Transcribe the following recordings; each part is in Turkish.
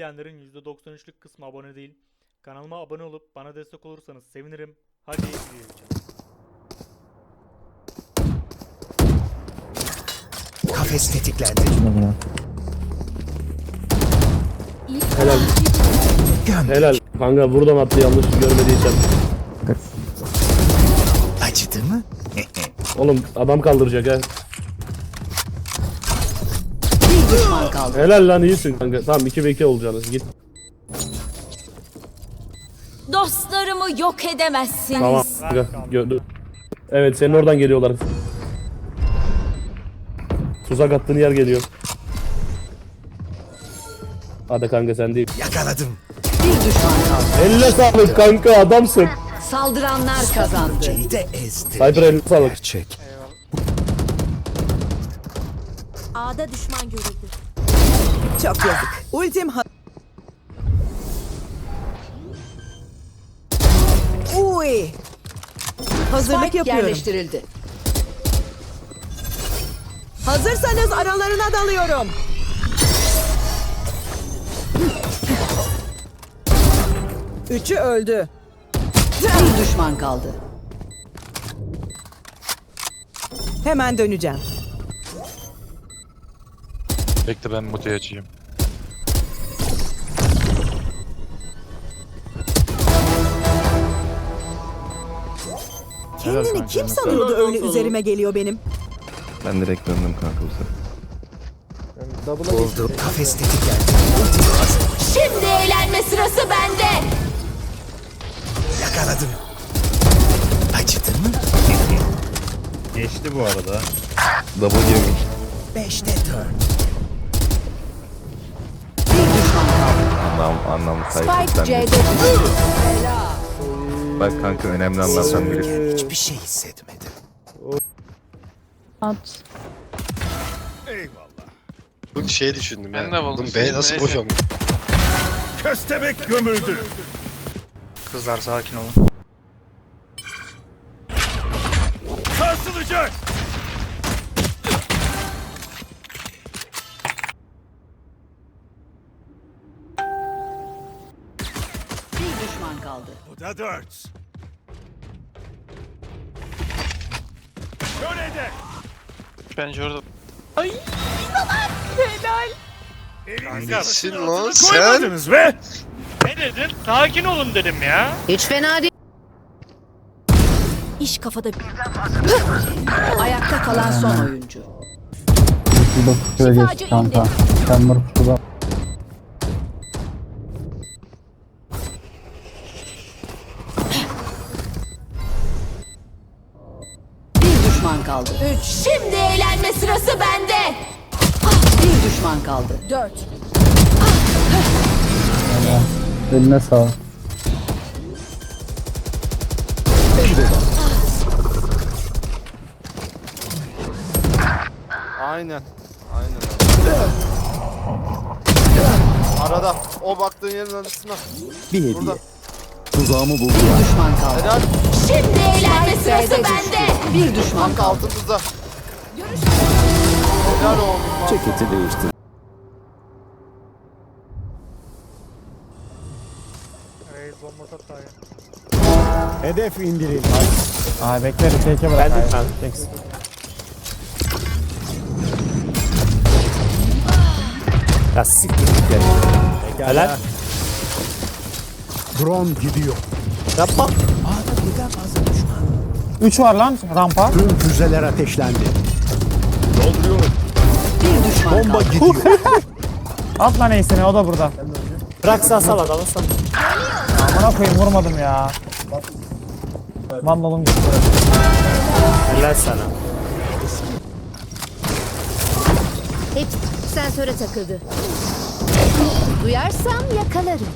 izleyenlerin %93'lük kısmı abone değil. Kanalıma abone olup bana destek olursanız sevinirim. Hadi izleyelim. Kafes tetiklendi. Helal. Göm. Helal. Kanka buradan attı yanlış görmediysem. Acıdı mı? Oğlum adam kaldıracak ha. Bir düşman kaldı. Helal lan iyisin kanka. Tamam 2 ve 2 olacaksınız git. Dostlarımı yok edemezsiniz. Tamam kanka gördüm. Evet senin oradan geliyorlar. Tuzak attığın yer geliyor. Hadi kanka sen değil. Yakaladım. Bir düşman kaldı. Elle sağlık kanka adamsın. Saldıranlar kazandı. Şeyi de ezdi. Cypher elle sağlık. Gerçek. A'da düşman görüldü. Çok yazık. Ultim ha... Uy. Hazırlık Spike yapıyorum. yerleştirildi. Hazırsanız aralarına dalıyorum. Üçü öldü. Bir düşman kaldı. Hemen döneceğim. Bekle ben muteyi açayım. Kendini kim sanıyordu öyle üzerime geliyor benim? Ben direkt döndüm kanka bu sefer. Oldu. Kafes tetiklendi. Ultim hazır. Şimdi eğlenme sırası bende. Yakaladım. Acıdı mı? Geçti bu arada. Double yemiş. Beşte dört. Bir düşman kaldı. Anlam, anlamlı Spike sayfa C'de sende. düştü. Bak kanka önemli anlardan biri. Hiçbir şey hissetmedim. Bu şey düşündüm Ben ya. de buldum. Bunun B nasıl Neyse. boşalmış? Köstebek gömüldü. Kızlar sakin olun. Sarsılacak. Bir düşman kaldı. Bu da dört. Bence orada Nesin lan sen? Ne dedin? Sakin olun dedim ya. Hiç fena değil. İş kafada Ayakta kalan son oyuncu. şifacı indi. Bir düşman kaldı. Üç. Şimdi eğlenme sırası bende. Bir düşman kaldı. Dört. Eline sağlık. Aynen. Aynen. Arada o baktığın yerin arasına. Bir hediye. Burada. Tuzağımı buldu. Bir düşman kaldı. Helal. Şimdi eğlenme sırası B'de bende. Bir düşman Kanka kaldı. altımızda. Helal oğlum. Ceketi değiştir. Hedef indirildi. Abi bekle teke bırak. Ben de. Tek- Ya siktir git ya. Helal. Drone gidiyor. Yapma. A'da birden fazla düşman. Üç var lan rampa. Tüm füzeler ateşlendi. Bir düşman Bomba kaldı. gidiyor. At lan iyisini o da burada. Bırak sağ sal adamı sal. Amına koyayım vurmadım ya. Vandalım gitti. Helal sana. Hep sensöre takıldı. Duyarsam yakalarım.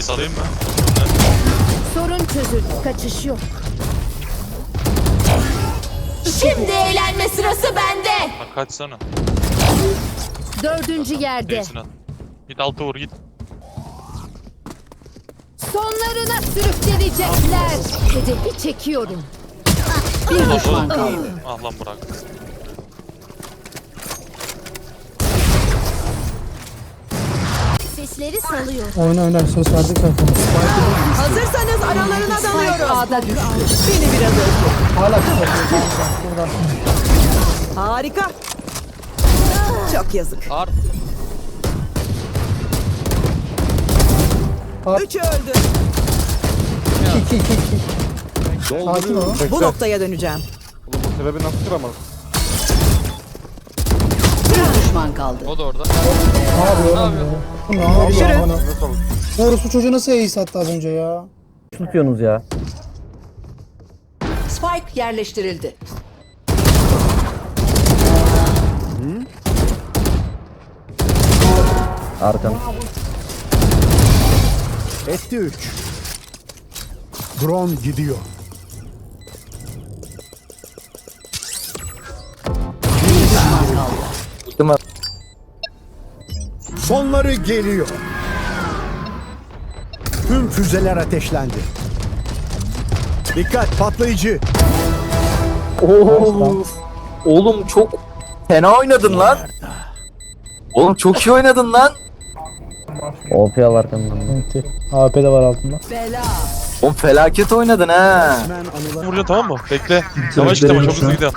Ayı salayım mı? Sorun çözüldü. Kaçış yok. Şimdi eğlenme sırası bende. Bak kaçsana. Dördüncü yerde. At. Git altı vur git. Sonlarına sürüklenecekler. Hedefi çekiyorum. Bir düşman kaldı. Ah lan bırak. Kafesleri salıyor. Oyna oyna söz verdik zaten. Hazırsanız aralarına dalıyorum. A'da düştü. Beni biraz özle. Hala kısa. Harika. Çok yazık. Üçü öldü. 2 2 2. Sakin ol. Bu noktaya döneceğim. Bir düşman kaldı. Ne yapıyor oğlum ya? Bu ne yapıyor bu çocuğu nasıl ace sattı az önce ya? Tutuyorsunuz ya. Spike yerleştirildi. Arkan. Etti 3. Drone gidiyor. Çıktım abi. Sonları geliyor. Tüm füzeler ateşlendi. Dikkat patlayıcı. Oo. Oğlum çok fena oynadın lan. Oğlum çok iyi oynadın lan. OP al arkamdan. Enti. AP de var altında. Oğlum felaket oynadın ha. Vuracağım tamam mı? Bekle. Yavaş git ama çok hızlı gidiyor.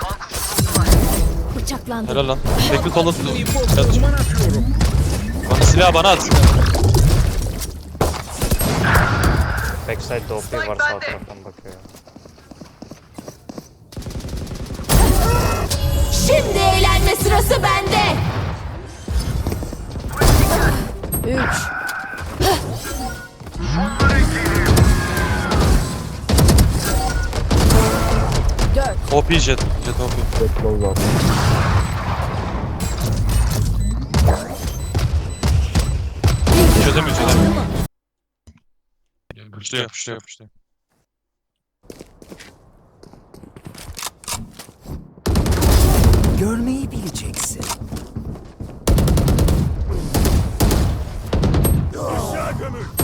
Bıçaklandı. Helal lan. Bekle Yatış. Bana silah bana at. Backside'de OP var sağ taraftan bakıyor. Şimdi eğlenme sırası bende. Üç. OP jet. Jet OP. Çözemiyor çözemiyor. Puşluyor puşluyor puşluyor. Görmeyi bileceksin. Oğlum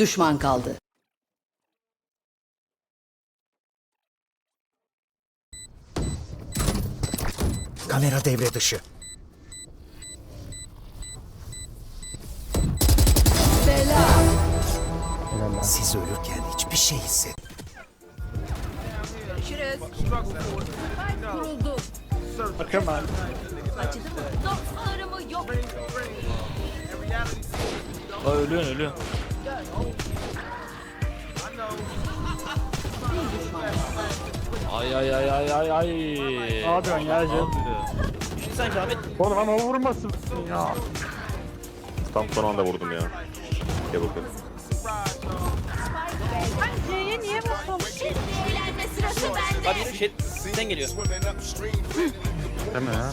düşman kaldı. Kamera devre dışı. Siz ölürken hiçbir şey hisset. Dostlarımı yok. Aa ölüyorsun ölüyorsun. Ay ay ay ay ay ay. Ne yapıyorsun ya canım? Düşün sen Ahmet. Oğlum ama vurmasın ya. Tam son anda vurdum ya. Gel bakalım. Şimdi eğlenme sırası bende. Abi bir şey sen geliyor. deme ya.